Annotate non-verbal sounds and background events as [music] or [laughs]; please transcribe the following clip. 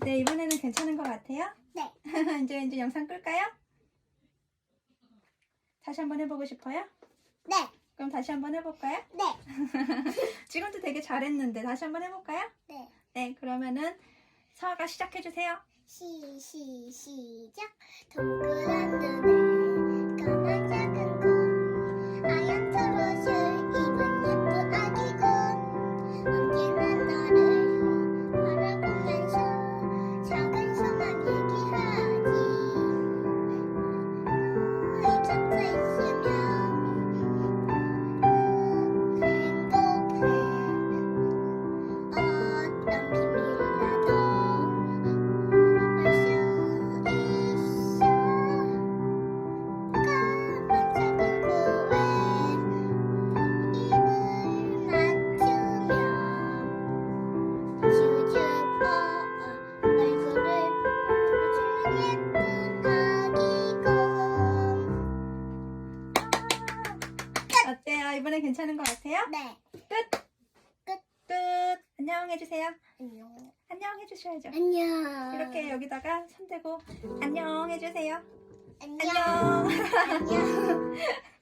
네, 이번에는 괜찮은 것 같아요? 네. [laughs] 이제 이제 영상 끌까요? 다시 한번 해보고 싶어요? 네. 그럼 다시 한번 해볼까요? 네. [laughs] 지금도 되게 잘했는데 다시 한번 해볼까요? 네. 네, 그러면은 서아가 시작해주세요. 시, 시, 시작. 동그 어때요? 이번엔 괜찮은 것 같아요? 네 끝! 안녕 해주세요. 안녕 안녕 해주셔야죠. 안녕 이렇게 여기다가 손 대고 안녕 해주세요. 안녕 안녕 [laughs]